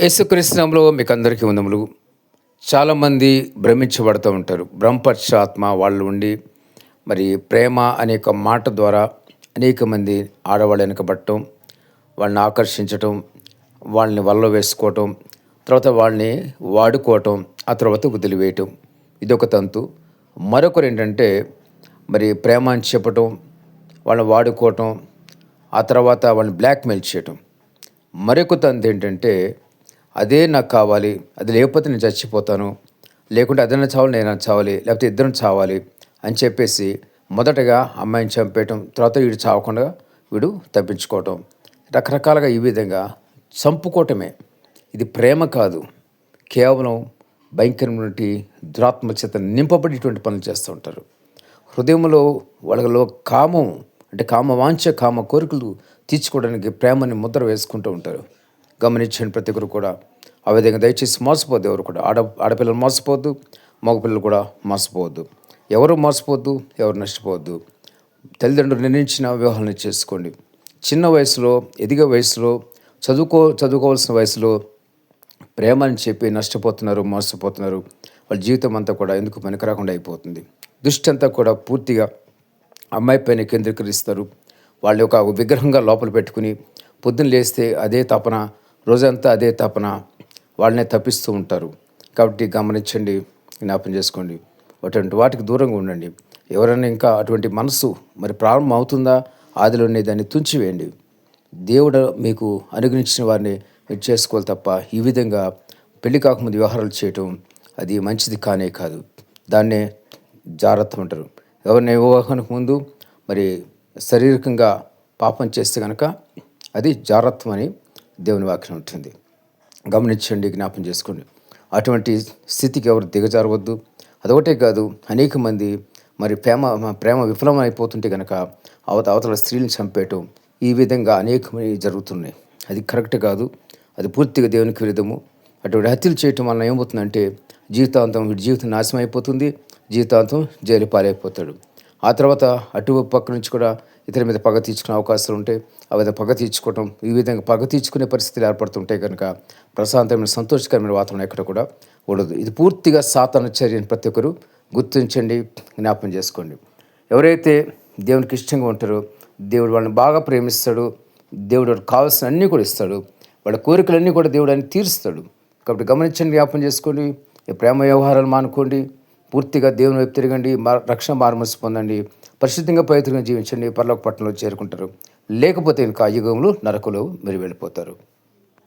యేసుకృష్ణంలో మీకు అందరికీ వందములు. చాలామంది భ్రమించబడుతూ ఉంటారు. బ్రహ్మపక్షాత్మ వాళ్ళు ఉండి మరి ప్రేమ అనే ఒక మాట ద్వారా అనేక మంది ఆడవాళ్ళు వెనకబట్టడం వాళ్ళని ఆకర్షించటం వాళ్ళని వల్ల వేసుకోవటం తర్వాత వాళ్ళని వాడుకోవటం ఆ తర్వాత వదిలివేయటం. ఇదొక తంతు. మరొకరు ఏంటంటే మరి ప్రేమ అని చెప్పటం వాళ్ళని వాడుకోవటం ఆ తర్వాత వాళ్ళని బ్లాక్మెయిల్ చేయటం. మరొక తంతు ఏంటంటే అదే నాకు కావాలి అది లేకపోతే నేను చచ్చిపోతాను. లేకుంటే అదన్నా చావాలి నేను చావాలి లేకపోతే ఇద్దరం చావాలి అని చెప్పేసి మొదటగా అమ్మాయిని చంపేయటం తర్వాత వీడు చావకుండా వీడు తప్పించుకోవటం. రకరకాలుగా ఈ విధంగా చంపుకోవటమే. ఇది ప్రేమ కాదు. కేవలం భయంకరమైనటువంటి దురాత్మచేత నింపబడేటువంటి పనులు చేస్తూ ఉంటారు. హృదయంలో వాళ్ళలో కామం అంటే కామ వాంఛ కామ కోరికలు తీర్చుకోవడానికి ప్రేమని ముద్ర వేసుకుంటూ ఉంటారు. గమనించండి ప్రతి ఒక్కరు కూడా ఆ విధంగా దయచేసి మోసపోద్దు ఎవరు కూడా. ఆడ ఆడపిల్లలు మోసపోద్దు మగపిల్లలు కూడా మోసపోవద్దు. ఎవరు మోసపోద్దు ఎవరు నష్టపోవద్దు. తల్లిదండ్రులు నిర్ణయించిన వివాహాలను చేసుకోండి. చిన్న వయసులో ఎదిగే వయసులో చదువుకో చదువుకోవాల్సిన వయసులో ప్రేమ అని చెప్పి నష్టపోతున్నారు మోసపోతున్నారు. వాళ్ళ జీవితం అంతా కూడా ఎందుకు పనికిరాకుండా అయిపోతుంది. దృష్టి అంతా కూడా పూర్తిగా అమ్మాయి పైన కేంద్రీకరిస్తారు. వాళ్ళ యొక్క విగ్రహంగా లోపల పెట్టుకుని పొద్దున్న లేస్తే అదే తపన రోజంతా అదే తపన వాళ్ళనే తప్పిస్తూ ఉంటారు. కాబట్టి గమనించండి జ్ఞాపం చేసుకోండి. అటువంటి వాటికి దూరంగా ఉండండి. ఎవరైనా ఇంకా అటువంటి మనసు మరి ప్రారంభం అవుతుందా? ఆదిలోనే దాన్ని తుంచివేయండి. దేవుడు మీకు అనుగ్రహించిన వారిని మీరు చేసుకోవాలి తప్ప ఈ విధంగా పెళ్ళి కాకముందు వ్యవహారాలు చేయటం అది మంచిది కానే కాదు. దాన్నే జాగ్రత్త అంటారు. ఎవరిని వివాహానికి ముందు మరి శారీరకంగా పాపం చేస్తే కనుక అది జాగ్రత్తం అని దేవుని వాక్యం ఉంటుంది. గమనించండి జ్ఞాపం చేసుకోండి. అటువంటి స్థితికి ఎవరు దిగజారవద్దు. అదొకటే కాదు అనేక మంది మరి ప్రేమ ప్రేమ విఫలమైపోతుంటే కనుక అవత అవతల స్త్రీలను చంపేయటం ఈ విధంగా అనేకమైనవి జరుగుతున్నాయి. అది కరెక్ట్ కాదు. అది పూర్తిగా దేవునికి విరుద్ధము. అటువంటి హత్యలు చేయటం వలన ఏమవుతుందంటే జీవితాంతం వీడి జీవితం నాశనం అయిపోతుంది జీవితాంతం జైలు పాలైపోతాడు. ఆ తర్వాత అటు పక్క నుంచి కూడా ఇతర మీద పగ తీర్చుకునే అవకాశాలు ఉంటాయి ఆ విధంగా పగ తీర్చుకోవటం ఈ విధంగా పగ తీర్చుకునే పరిస్థితులు ఏర్పడుతుంటాయి కనుక ప్రశాంతమైన సంతోషకరమైన వాతావరణం ఎక్కడ కూడా ఉండదు. ఇది పూర్తిగా సాతాన చర్యని ప్రతి ఒక్కరు గుర్తించండి జ్ఞాపం చేసుకోండి. ఎవరైతే దేవునికి ఇష్టంగా ఉంటారో దేవుడు వాళ్ళని బాగా ప్రేమిస్తాడు దేవుడు వాడు కావాల్సిన అన్నీ కూడా ఇస్తాడు వాళ్ళ కోరికలన్నీ కూడా దేవుడు అని తీరుస్తాడు. కాబట్టి గమనించండి జ్ఞాపం చేసుకోండి ప్రేమ వ్యవహారాలు మానుకోండి పూర్తిగా దేవుని వైపు తిరగండి మా- రక్షణ మార్మల్స్ పొందండి పరిశుద్ధంగా పవిత్రంగా జీవించండి పర్లోక పట్టణంలో చేరుకుంటారు. లేకపోతే ఇంకా యుగంలో నరకులో మీరు వెళ్ళిపోతారు.